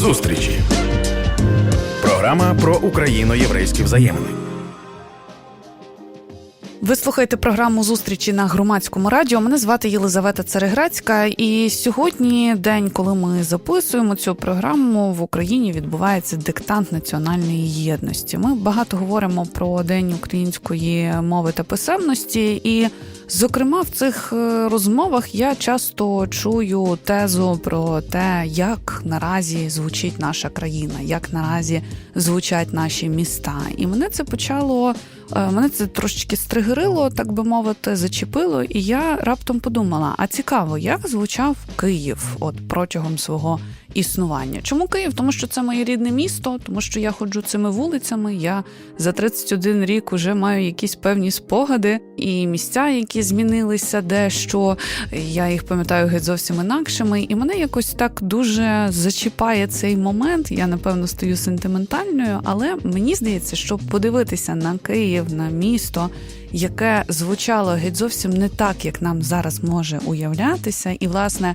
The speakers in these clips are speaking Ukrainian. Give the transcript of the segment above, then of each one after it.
Зустрічі. Програма про україно-єврейські взаємини. Ви слухаєте програму зустрічі на громадському радіо. Мене звати Єлизавета Цареграцька. І сьогодні, день, коли ми записуємо цю програму, в Україні відбувається диктант національної єдності. Ми багато говоримо про день української мови та писемності, і, зокрема, в цих е, розмовах я часто чую тезу про те, як наразі звучить наша країна, як наразі звучать наші міста. І мене це почало. Е, Мене це трошечки стригерило, так би мовити, зачепило, і я раптом подумала: а цікаво, як звучав Київ от протягом свого існування? Чому Київ? Тому що це моє рідне місто, тому що я ходжу цими вулицями. Я за 31 рік уже маю якісь певні спогади і місця, які змінилися дещо. Я їх пам'ятаю геть зовсім інакшими. І мене якось так дуже зачіпає цей момент. Я напевно стаю сентиментальною, але мені здається, що подивитися на Київ, на місто, яке звучало геть зовсім не так, як нам зараз може уявлятися, і власне.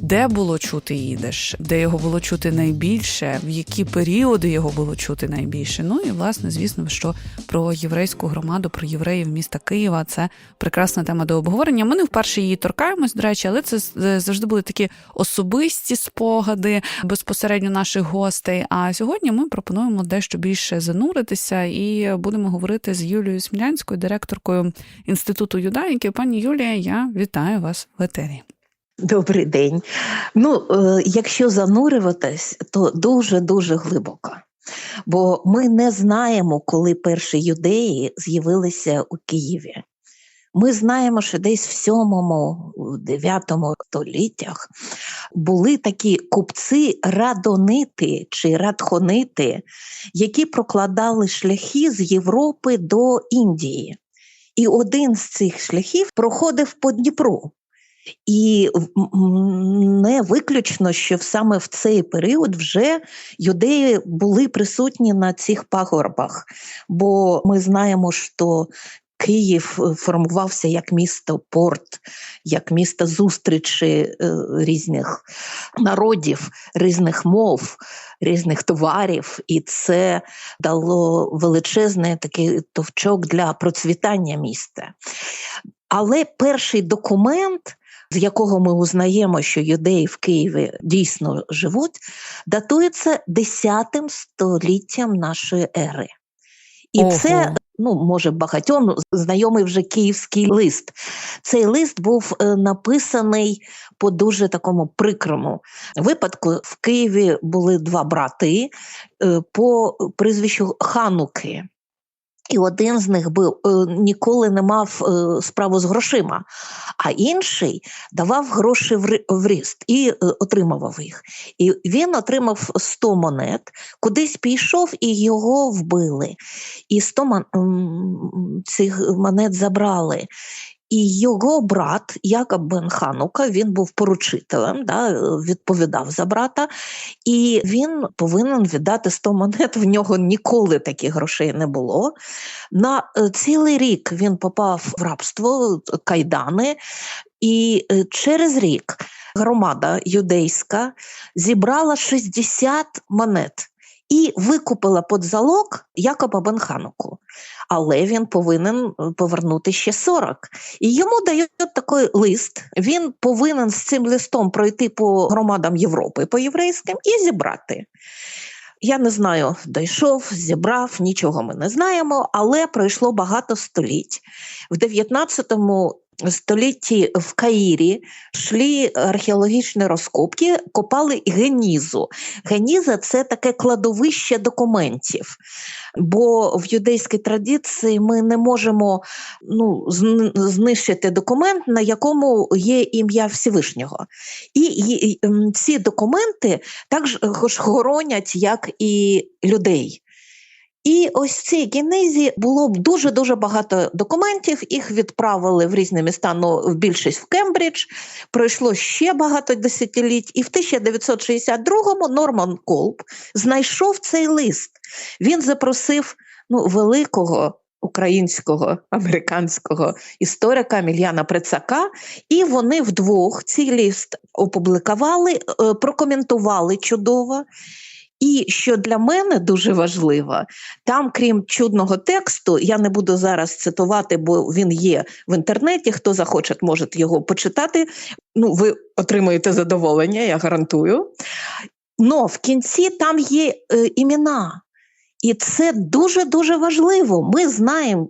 Де було чути їдеш, де його було чути найбільше, в які періоди його було чути найбільше. Ну і власне, звісно, що про єврейську громаду, про євреїв міста Києва це прекрасна тема до обговорення. Ми не вперше її торкаємось, до речі, але це завжди були такі особисті спогади безпосередньо наших гостей. А сьогодні ми пропонуємо дещо більше зануритися і будемо говорити з Юлією Смілянською, директоркою інституту юдаїки. Пані Юлія, я вітаю вас в етері. Добрий день. Ну, е, якщо занурюватись, то дуже дуже глибоко. Бо ми не знаємо, коли перші юдеї з'явилися у Києві. Ми знаємо, що десь в 7-9 століттях були такі купці радонити чи радхонити, які прокладали шляхи з Європи до Індії. І один з цих шляхів проходив по Дніпру. І не виключно, що саме в цей період вже юдеї були присутні на цих пагорбах, бо ми знаємо, що Київ формувався як місто порт, як місто зустрічі різних народів, різних мов, різних товарів, і це дало величезний такий товчок для процвітання міста. Але перший документ з якого ми узнаємо, що юдеї в Києві дійсно живуть, датується 10 століттям нашої ери. І Ого. це, ну, може, багатьом знайомий вже київський лист. Цей лист був е, написаний по дуже такому прикрому випадку. В Києві були два брати е, по прізвищу Хануки. І один з них був е, ніколи не мав е, справу з грошима, а інший давав гроші в ріст і е, отримував їх. І він отримав 100 монет, кудись пішов і його вбили. І 100 мон... цих монет забрали. І його брат Якоб Бен Ханука, він був поручителем, да, відповідав за брата, і він повинен віддати 100 монет. В нього ніколи таких грошей не було. На цілий рік він попав в рабство, кайдани, і через рік громада юдейська зібрала 60 монет. І викупила під залог Якоба Бенхануку. Але він повинен повернути ще 40. І йому дають такий лист. Він повинен з цим листом пройти по громадам Європи, по єврейським, і зібрати. Я не знаю, дійшов, зібрав, нічого ми не знаємо, але пройшло багато століть. В 19 столітті в Каїрі йшли археологічні розкопки, копали генізу. Геніза це таке кладовище документів. Бо в юдейській традиції ми не можемо ну, знищити документ, на якому є ім'я Всевишнього. І, ці документи також хоронять, як і людей. І ось цій генезі було б дуже-дуже багато документів, їх відправили в різні міста, ну, в більшість в Кембридж. Пройшло ще багато десятиліть, і в 1962-му Норман Колб знайшов цей лист. Він запросив ну, великого українського американського історика Мільяна Прецака, і вони вдвох цей ліст опублікували, е, прокоментували чудово. І що для мене дуже важливо, там, крім чудного тексту, я не буду зараз цитувати, бо він є в інтернеті. Хто захоче, може його почитати. Ну, ви отримуєте задоволення, я гарантую. Но в кінці там є е, імена. І це дуже дуже важливо. Ми знаємо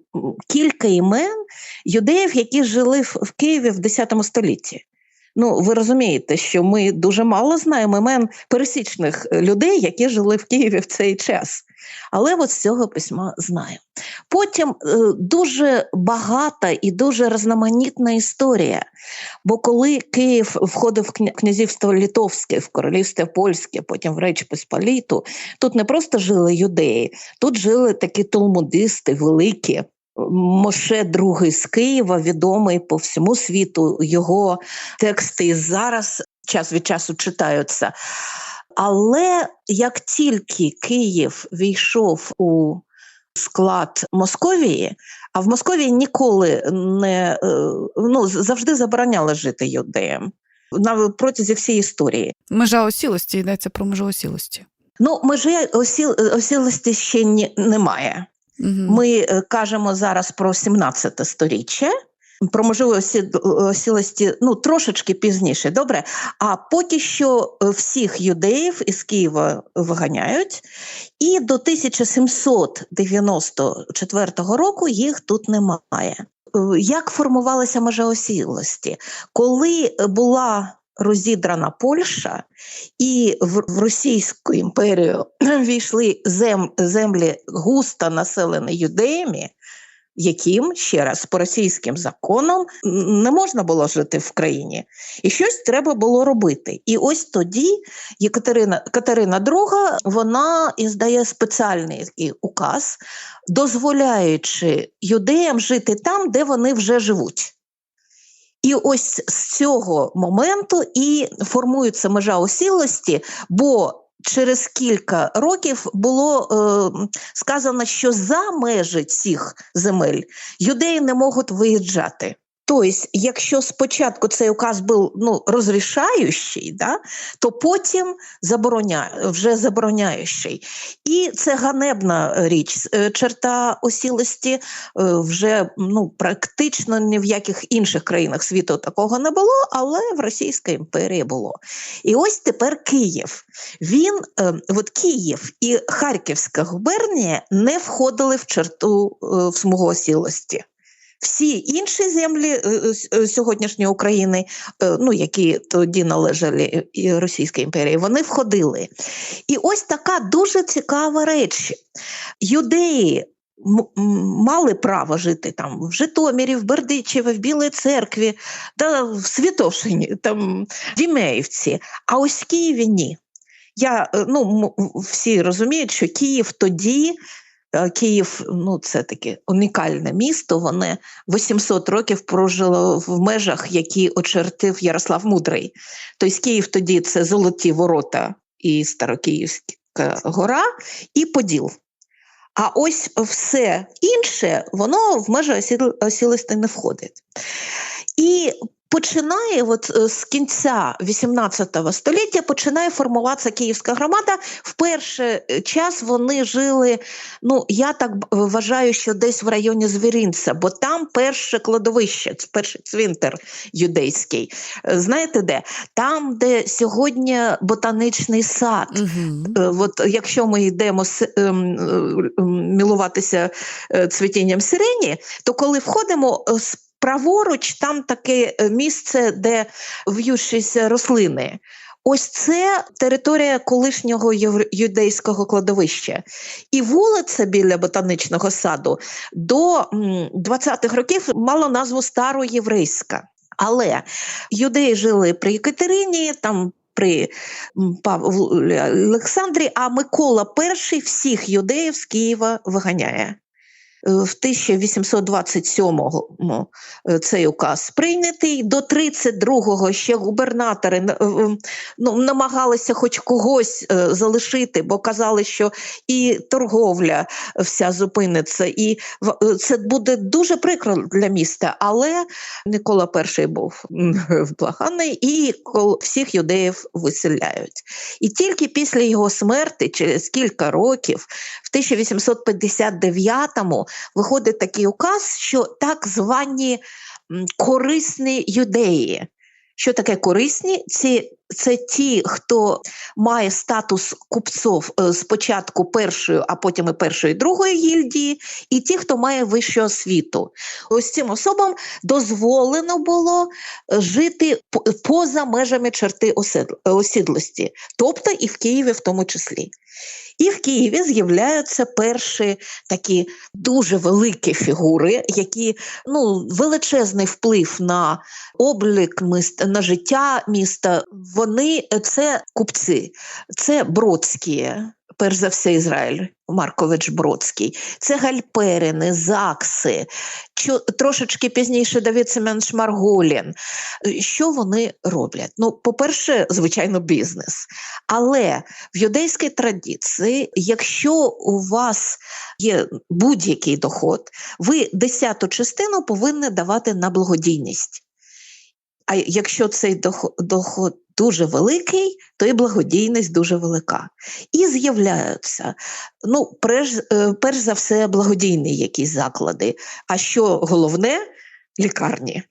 кілька імен юдеїв, які жили в, Києві в X столітті. Ну, ви розумієте, що ми дуже мало знаємо імен пересічних людей, які жили в Києві в цей час. Але от з цього письма знаю. Потім е, дуже багата і дуже різноманітна історія. Бо коли Київ входив в князівство Литовське, в королівство Польське, потім в Речь Посполіту, тут не просто жили юдеї, тут жили такі талмудисти великі. Моше II з Києва, відомий по всьому світу, його тексти зараз час від часу читаються. Але як тільки Київ війшов у склад Московії, а в Московії ніколи не ну, завжди забороняли жити юдеям на протязі всієї історії. Межа осілості йдеться про межу осілості. Ну, межі осіл, осілості ще ні, немає. Угу. Ми кажемо зараз про 17 сторіччя. Про можливо осілості ну, трошечки пізніше, добре. А поки що всіх юдеїв із Києва виганяють, і до 1794 року їх тут немає. Як формувалася межа осілості? Коли була розідрана Польща, і в Російську імперію війшли зем, землі густо населені юдеями, яким ще раз по російським законам не можна було жити в країні, і щось треба було робити. І ось тоді Єкатерина Катерина II, вона іздає спеціальний указ, дозволяючи юдеям жити там, де вони вже живуть. І ось з цього моменту і формується межа осілості, бо через кілька років було е, сказано, що за межі цих земель юдеї не можуть виїжджати. Тобто, якщо спочатку цей указ був ну, розрішаючий, да, то потім забороня, вже забороняючий. І це ганебна річ. Е, черта осілості е, вже ну, практично ні в яких інших країнах світу такого не було, але в Російській імперії було. І ось тепер Київ. Він, е, от Київ і Харківська губернія не входили в черту в смугу осілості. Всі інші землі е, е, сьогоднішньої України, е, ну які тоді належали Російській імперії, вони входили. І ось така дуже цікава реч. Юдеї. Мали право жити там в Житомирі, в Бердичеві, в Білій церкві, да, в Святошині, там, в Дімеївці, а ось в Києві ні. Я, ну, Всі розуміють, що Київ тоді Е, Київ ну це таке унікальне місто. Вони 800 років прожило в межах, які очертив Ярослав Мудрий. Тобто Київ тоді це Золоті Ворота і Старокиївська гора, і Поділ. А ось все інше, воно в межах осілості не входить. І починає от е, з кінця 18 століття починає формуватися київська громада. В перший е, час вони жили. Ну я так вважаю, що десь в районі Звіринця, бо там перше кладовище, перший цвинтар юдейський. Е, знаєте де? Там, де сьогодні ботаничний сад. Угу. От Якщо ми йдемо ем, мілуватися цвітінням сирені, то коли входимо з праворуч там таке е, місце, де в'ющіся рослини. Ось це територія колишнього юдейського кладовища. І вулиця біля ботанічного саду до 20-х років мала назву Староєврейська. Але юдеї жили при Екатерині, там при Павлі Олександрі, а Микола І всіх юдеїв з Києва виганяє. В 1827-му е, цей указ прийнятий. До 32-го ще губернатори е, ну, намагалися хоч когось е, залишити, бо казали, що і торговля вся зупиниться, і це буде дуже прикро для міста. Але Микола І був м, вблаганий, і всіх юдеїв виселяють. І тільки після його смерти, через кілька років, в 1859-му виходить такий указ, що так звані корисні юдеї. Що таке корисні? Це, це ті, хто має статус купців е, спочатку першої, а потім і першої, другої гільдії, і ті, хто має вищу освіту. Ось цим особам дозволено було жити по- поза межами черти осідлості, тобто і в Києві в тому числі. І в Києві з'являються перші такі дуже великі фігури, які ну, величезний вплив на облік міста, на життя міста. Вони е, це купці, це Бродські, перш за все, Ізраїль. Маркович Бродський, це Гальперини, Закси, трошечки пізніше Давид Семенович Марголін. Е, Що вони роблять? Ну, по-перше, звичайно, бізнес. Але в юдейській традиції, якщо у вас є будь-який доход, ви десяту частину повинні давати на благодійність. А якщо цей доход дуже великий, то і благодійність дуже велика. І з'являються, ну, перш, е, перш за все, благодійні якісь заклади. А що головне лікарні.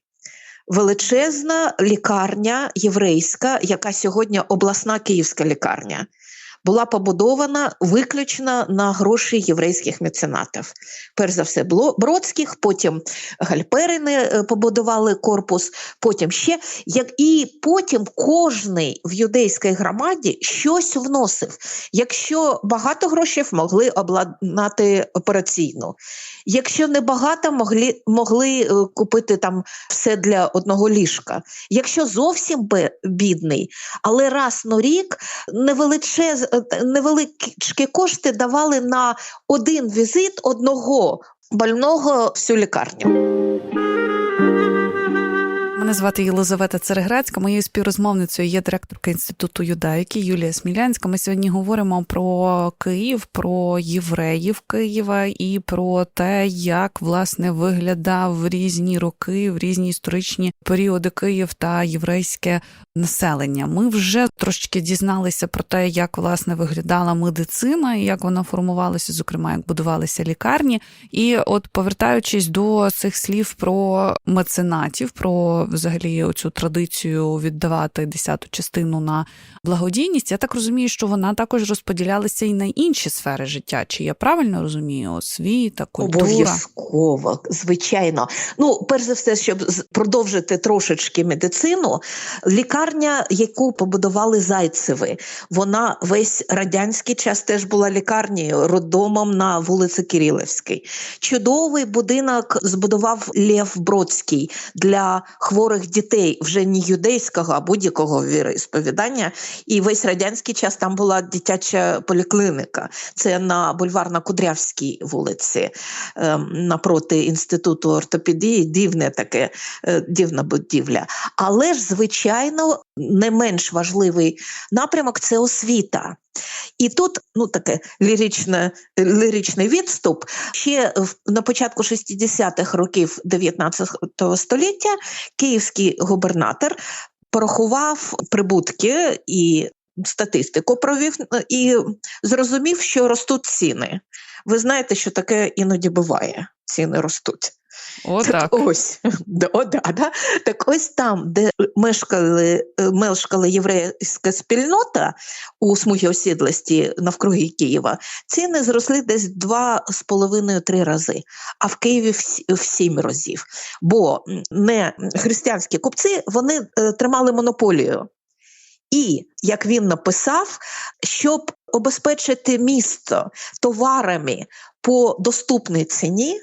Величезна лікарня єврейська, яка сьогодні обласна київська лікарня, була побудована виключно на гроші єврейських меценатів. Перш за все, Бродських, потім Гальперини е, побудували корпус, потім ще. Як, і потім кожний в юдейській громаді щось вносив. Якщо багато грошей могли обладнати операційну. Якщо небагато, могли, могли е, купити там все для одного ліжка. Якщо зовсім бідний, але раз на рік невеличез, е, невеличкі кошти давали на один візит одного больного всю лікарню. Мене звати Єлизавета Цереграцька. Моєю співрозмовницею є директорка інституту юдаїки Юлія Смілянська. Ми сьогодні говоримо про Київ, про євреїв Києва і про те, як власне виглядав в різні роки, в різні історичні періоди Київ та єврейське населення. Ми вже трошечки дізналися про те, як власне виглядала медицина, і як вона формувалася, зокрема, як будувалися лікарні. І от повертаючись до цих слів про меценатів, про взагалі оцю традицію віддавати десяту частину на благодійність, я так розумію, що вона також розподілялася і на інші сфери життя. Чи я правильно розумію? Освіта, культура. Обов'язково, звичайно. Ну, перш за все, щоб продовжити трошечки медицину, лікарня, яку побудували Зайцеви, вона весь радянський час теж була лікарнею, роддомом на вулиці Кирилівській. Чудовий будинок збудував Лев Бродський для хворих дітей, вже не юдейського, а будь-якого віросповідання. І весь радянський час там була дитяча полікліника. Це на бульварно Кудрявській вулиці, ем, напроти інституту ортопедії. Дивне таке, е, дивна будівля. Але ж, звичайно, не менш важливий напрямок це освіта. І тут ну таке ліричне, ліричний відступ. Ще на початку 60-х років 19 століття київський губернатор порахував прибутки і статистику провів е, і зрозумів, що ростуть ціни. Ви знаєте, що таке іноді буває. Ціни ростуть. О, Так так. ось, да, о, да, да. так ось там, де мешкали, мешкала єврейська спільнота у смугі осідлості навкруги Києва, ціни зросли десь два з половиною три рази, а в Києві в, сі- сім разів. Бо не християнські купці вони е, тримали монополію. І як він написав, щоб обезпечити місто товарами по доступній ціні,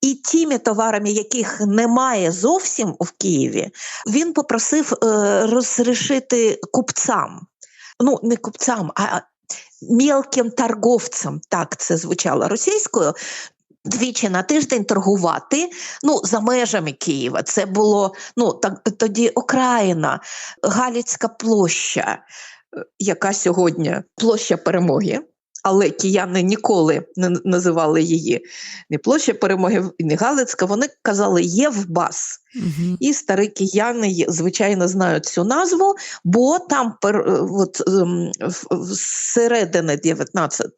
і тими товарами, яких немає зовсім в Києві, він попросив е, розрішити купцям. Ну, не купцям, а мілким торговцям, так це звучало російською. Двічі на тиждень торгувати ну, за межами Києва. Це було ну, так, тоді окраїна, Галіцька площа, е, яка сьогодні площа перемоги. Але кияни ніколи не називали її не площа перемоги, не Галицька. Вони казали Євбас. Угу. І старі кияни, звичайно, знають цю назву, бо там пер, е, от, ем, середини 19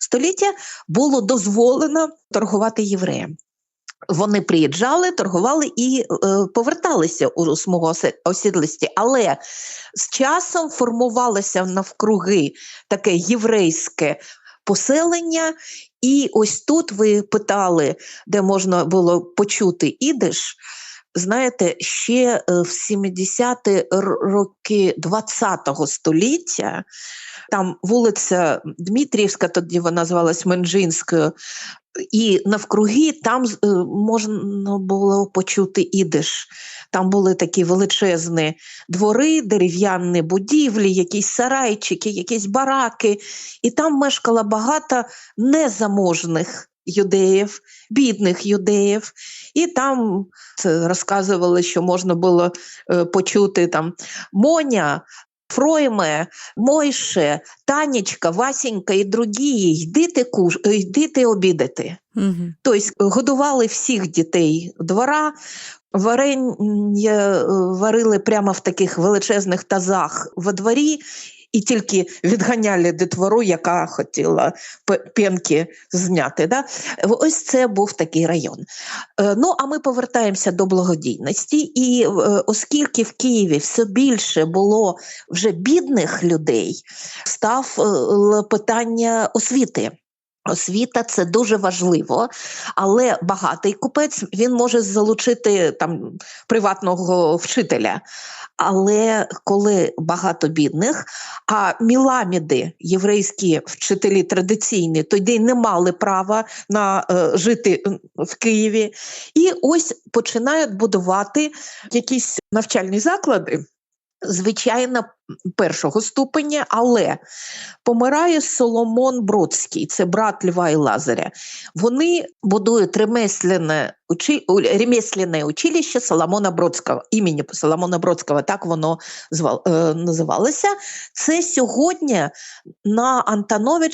століття було дозволено торгувати євреям. Вони приїжджали, торгували і е, поверталися у смугу осідлості. Але з часом формувалося навкруги таке єврейське поселення. І ось тут ви питали, де можна було почути ідиш. Знаєте, ще е, в 70-ті роки 20-го століття там вулиця Дмитріївська, тоді вона називалась Менжинською, і навкруги там е, можна було почути ідиш. Там були такі величезні двори, дерев'яні будівлі, якісь сарайчики, якісь бараки. І там мешкало багато незаможних юдеїв, бідних юдеїв. І там розказували, що можна було е, почути там Моня. Фройме, Мойше, Танечка, Васенька і другі, йдите куш, йдите обідати. Угу. Тобто годували всіх дітей двора, варення е, варили прямо в таких величезних тазах во дворі. І тільки відганяли дитвору, яка хотіла пенки зняти. Да? Ось це був такий район. Е, Ну, а ми повертаємося до благодійності. І е, оскільки в Києві все більше було вже бідних людей, став е, питання освіти. Освіта це дуже важливо, але багатий купець він може залучити там приватного вчителя. Але коли багато бідних, а міламіди, єврейські вчителі традиційні, тоді не мали права на е, жити в Києві, і ось починають будувати якісь навчальні заклади. Звичайно, першого ступеня, але помирає Соломон Бродський, це брат Льва і Лазаря. Вони будують ремесленне, учи, ремесленне училище Соломона Бродського, імені Соломона Бродського, так воно звал, е, називалося. Це сьогодні на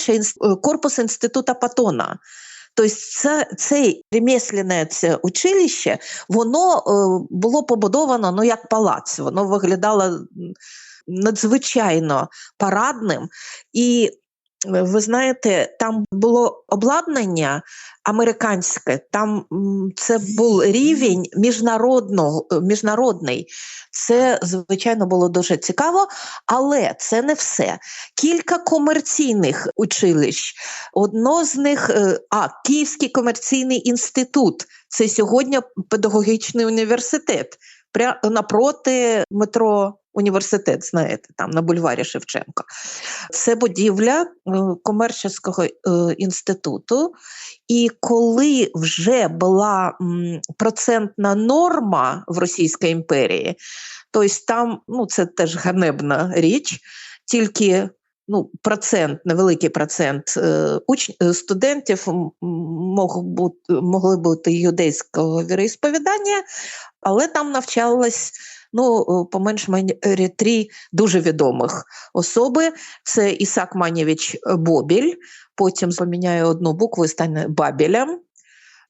е, корпус інституту Патона. Тобто це, це ремесленне це училище, воно е, було побудовано ну, як палац, воно виглядало надзвичайно парадним. І ви знаєте, там було обладнання американське, там це був рівень міжнародного, е, міжнародний. Це, звичайно, було дуже цікаво, але це не все. Кілька комерційних училищ. Одно з них, е, а Київський комерційний інститут. Це сьогодні педагогічний університет. Напроти метро університет, знаєте, там на бульварі Шевченка. Це будівля е, е, інституту. І коли вже була процентна норма в Російській імперії, тобто там ну, це теж ганебна річ, тільки ну, процент, невеликий процент е, уч... е, студентів мог бути, могли бути юдейського віросповідання, але там навчалось ну, е, по менш мірі три дуже відомих особи. Це Ісак Манєвич Бобіль, потім поміняю одну букву і стане Бабілем.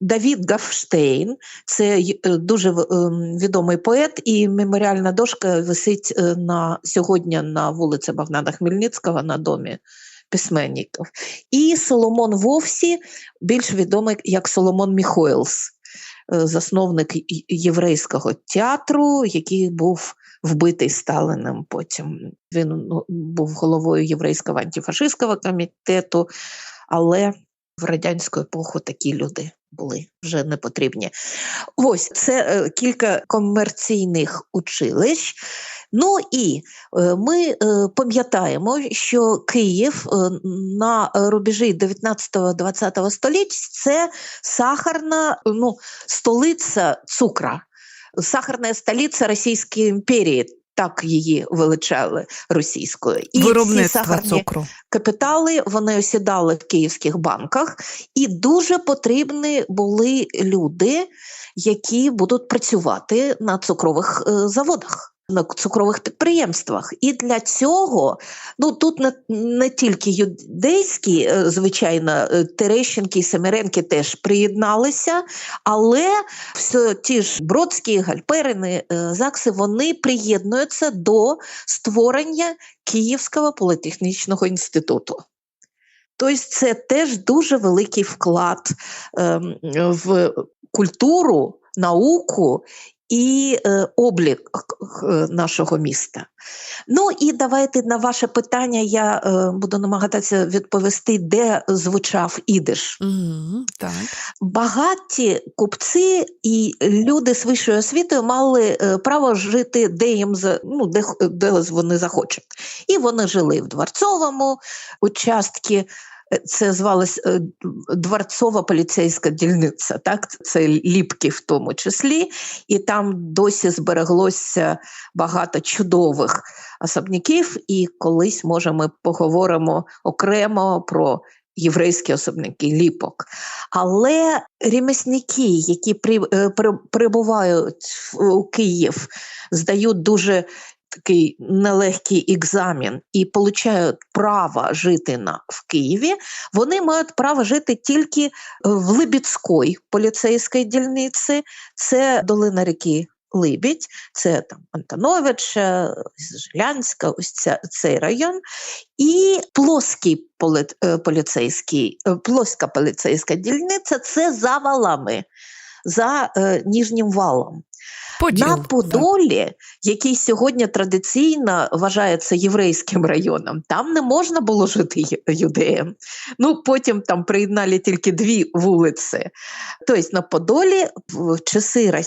Давід Гафштейн, це е, дуже ем, відомий поет, і меморіальна дошка висить е, на сьогодні на вулиці Богдана Хмельницького на домі письменників. І Соломон Вовсі, більш відомий як Соломон Міхойлс, е, засновник єврейського театру, який був вбитий Сталиним. Потім він ну, був головою єврейського антифашистського комітету, але в радянську епоху такі люди були вже не потрібні. Ось це е, кілька комерційних училищ. Ну і е, ми е, пам'ятаємо, що Київ е, на рубежі 19-20 століть це сахарна ну, столиця цукра, сахарна столиця Російської імперії. Так її величали російською. І ці сахарні цукру. капітали вони осідали в київських банках, і дуже потрібні були люди, які будуть працювати на цукрових е, заводах. На цукрових підприємствах, і для цього ну тут не, не тільки юдейські, е, звичайно, е, Терещенки і Семеренки теж приєдналися, але все ті ж Бродські, Гальперини, е, Закси вони приєднуються до створення Київського політехнічного інституту. Тобто це теж дуже великий вклад ем, в культуру, науку і е, облік е, нашого міста. Ну і давайте на ваше питання я е, буду намагатися відповісти, де звучав ідиш. Угу, так. Багаті купці і люди з вищою освітою мали е, право жити де їм за ну, де, де вони захочуть. І вони жили в дворцовому участку. Е, Це звалось е, дворцова поліцейська дільниця, так це ліпки в тому числі, і там досі збереглося багато чудових особняків. І колись, може, ми поговоримо окремо про єврейські особняки ліпок. Але ремісники, які при, е, при- прибувають в- у Київ, здають дуже такий нелегкий екзамен і получають право жити на, в Києві, вони мають право жити тільки е, в Либідській поліцейській дільниці, це долина ріки Либідь, це там Антоновича, Жилянська, ось ця, цей район. І плоский полі, е, поліцейський, е, плоська поліцейська дільниця це за валами, за е, Ніжнім валом. Поділ. На так. Подолі, який сьогодні традиційно вважається єврейським районом, там не можна було жити юдеям. Ну, потім там приєднали тільки дві вулиці. Тобто на Подолі в часи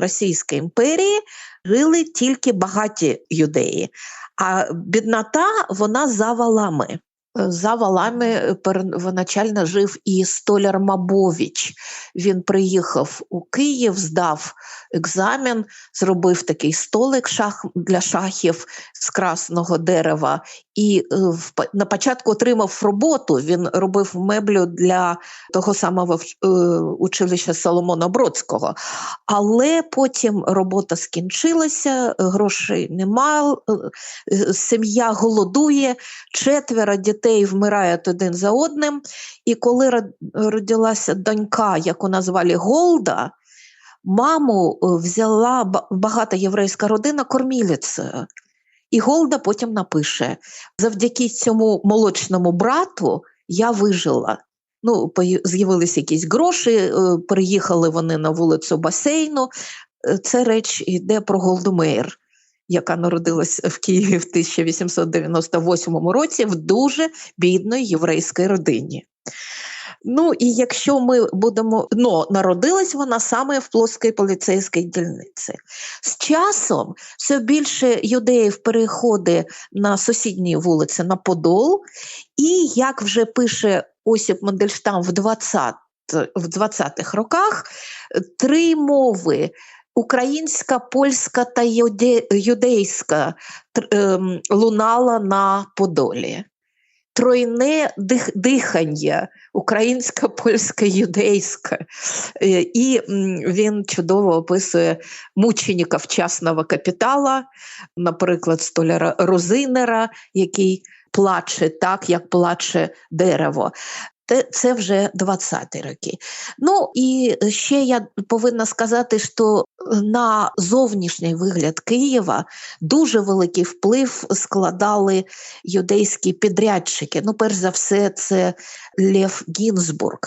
Російської імперії жили тільки багаті юдеї, а біднота вона за валами. За валами первоначально жив і столяр Мабович. Він приїхав у Київ, здав екзамен, зробив такий столик шах, для шахів з красного дерева. І е, на початку отримав роботу. Він робив меблю для того самого е, училища Соломона Бродського. Але потім робота скінчилася, грошей немає, е, е, сім'я голодує, четверо дітей вмирають один за одним. І коли родилася донька, яку назвали Голда, маму е, взяла багата єврейська родина кормілицею. І Голда потім напише: завдяки цьому молочному брату я вижила. Ну, з'явилися якісь гроші, е, переїхали вони на вулицю басейну. Е, Це реч йде про Голду Меєр, яка народилась в Києві в 1898 році в дуже бідної єврейській родині. Ну і якщо ми будемо ну, народилась вона саме в плоскій поліцейській дільниці. З часом все більше юдеїв переходить на сусідні вулиці на Подол, і як вже пише Осіп Мандельштам в 20 в 20-х роках, три мови. Українська, польська та юдейська ем, лунала на Подолі. Тройне дихання українська, польська, юдейська. Е, І він чудово описує мученика вчасного капітала, наприклад, столяра Розинера, який плаче так, як плаче дерево. Це вже 20-ті роки. Ну і ще я повинна сказати, що на зовнішній вигляд Києва дуже великий вплив складали юдейські підрядчики. Ну, перш за все, це Лев Гінзбург.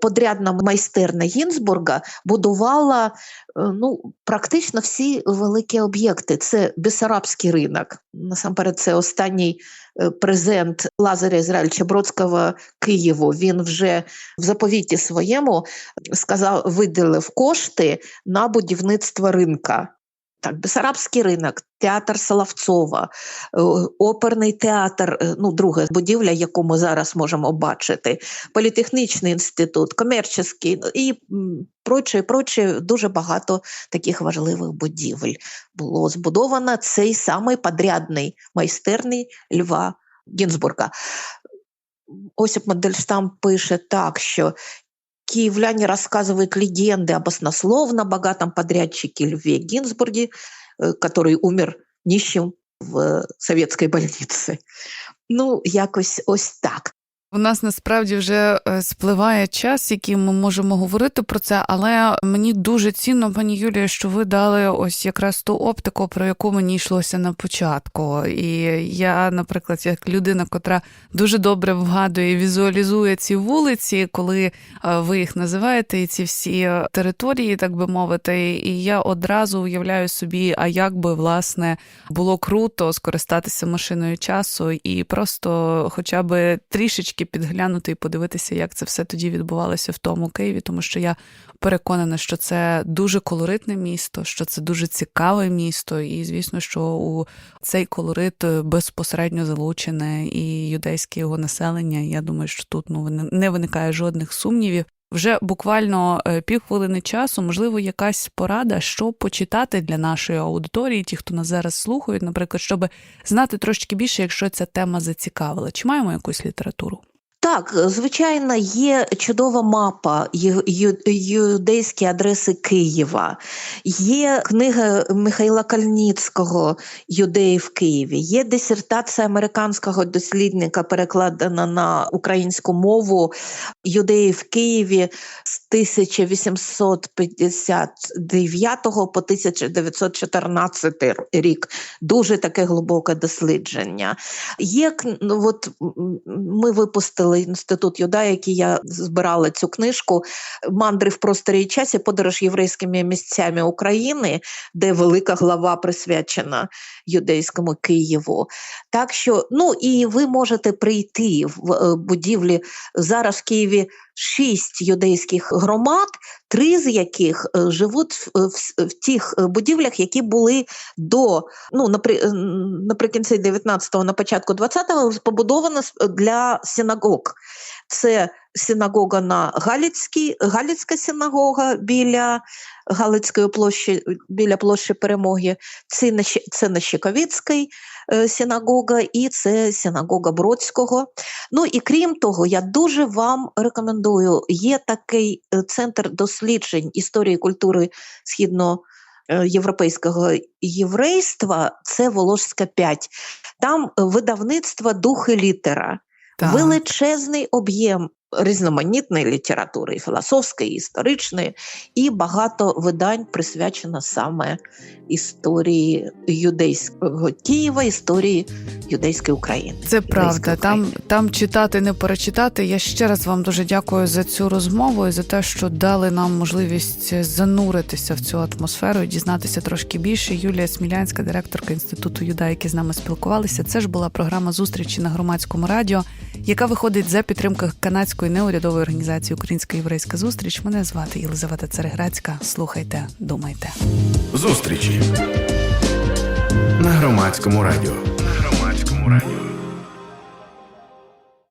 Подрядна майстерня Гінзбурга будувала е, ну, практично всі великі об'єкти. Це Бесарабський ринок. Насамперед, це останній е, презент Лазаря Ізраїльча Бродського Києву. Він вже в заповіті своєму сказав, виділив кошти на будівництво ринка. Так, Бесарабський ринок, театр Соловцова, е, оперний театр, е, ну, друга будівля, яку ми зараз можемо бачити, політехнічний інститут, комерційний ну, і м, проче, проче, дуже багато таких важливих будівель було збудовано. Цей самий подрядний майстерний Льва Гінзбурга. Осип Мандельштам пише так, що киевляне рассказывают легенды об баснословно богатом подрядчике Льве Гинзбурге, э, который умер нищим в советской больнице. Ну, якось ось так. У нас насправді вже е, спливає час, який ми можемо говорити про це, але мені дуже цінно, пані Юлія, що ви дали ось якраз ту оптику, про яку мені йшлося на початку. І я, наприклад, як людина, котра дуже добре вгадує і візуалізує ці вулиці, коли е, ви їх називаєте, і ці всі території, так би мовити, і я одразу уявляю собі, а як би власне було круто скористатися машиною часу і просто хоча б трішечки підглянути і подивитися, як це все тоді відбувалося в тому Києві, тому що я переконана, що це дуже колоритне місто, що це дуже цікаве місто, і звісно, що у цей колорит безпосередньо залучене і юдейське його населення. Я думаю, що тут ну не виникає жодних сумнівів. Вже буквально е, півхвилини часу, можливо, якась порада, що почитати для нашої аудиторії, ті, хто нас зараз слухають, наприклад, щоб знати трошки більше, якщо ця тема зацікавила. Чи маємо якусь літературу? Так, звичайно, є чудова мапа юдейські адреси Києва, є книга Михайла Кальніцького Юдеї в Києві, є дисертація американського дослідника, перекладена на українську мову Юдеї в Києві з 1859 по 1914 рік. Дуже таке глибоке дослідження. Є ну, от ми випустили інститут Юда, який я збирала цю книжку Мандри в просторі і часі, подорож єврейськими місцями України, де велика глава присвячена юдейському Києву. Так що, ну і ви можете прийти в е, будівлі зараз в Києві шість юдейських громад, три з яких е, живуть в, в, в тих е, будівлях, які були до ну напри, наприкінці 19-го, на початку 20-го побудовано для синагог. Це синагога на Галицькій, Галицька синагога біля Галицької площі, біля площі Перемоги, це на, це синагога і це синагога Бродського. Ну і крім того, я дуже вам рекомендую, є такий е, центр досліджень історії культури східно е, єврейства, це Воложська 5. Там е, видавництво дух і літера. Величезний об'єм різноманітної літератури, і філософської, і історичної, і багато видань присвячено саме історії юдейського Києва, історії юдейської України. Це правда. Там, там читати, не перечитати. Я ще раз вам дуже дякую за цю розмову і за те, що дали нам можливість зануритися в цю атмосферу і дізнатися трошки більше. Юлія Смілянська, директорка інституту Юда, які з нами спілкувалися. Це ж була програма зустрічі на громадському радіо, яка виходить за підтримки канадської неурядової організації Українська єврейська зустріч. Мене звати Єлизавета Цареградська. Слухайте, думайте. Зустрічі на громадському радіо. На громадському радіо.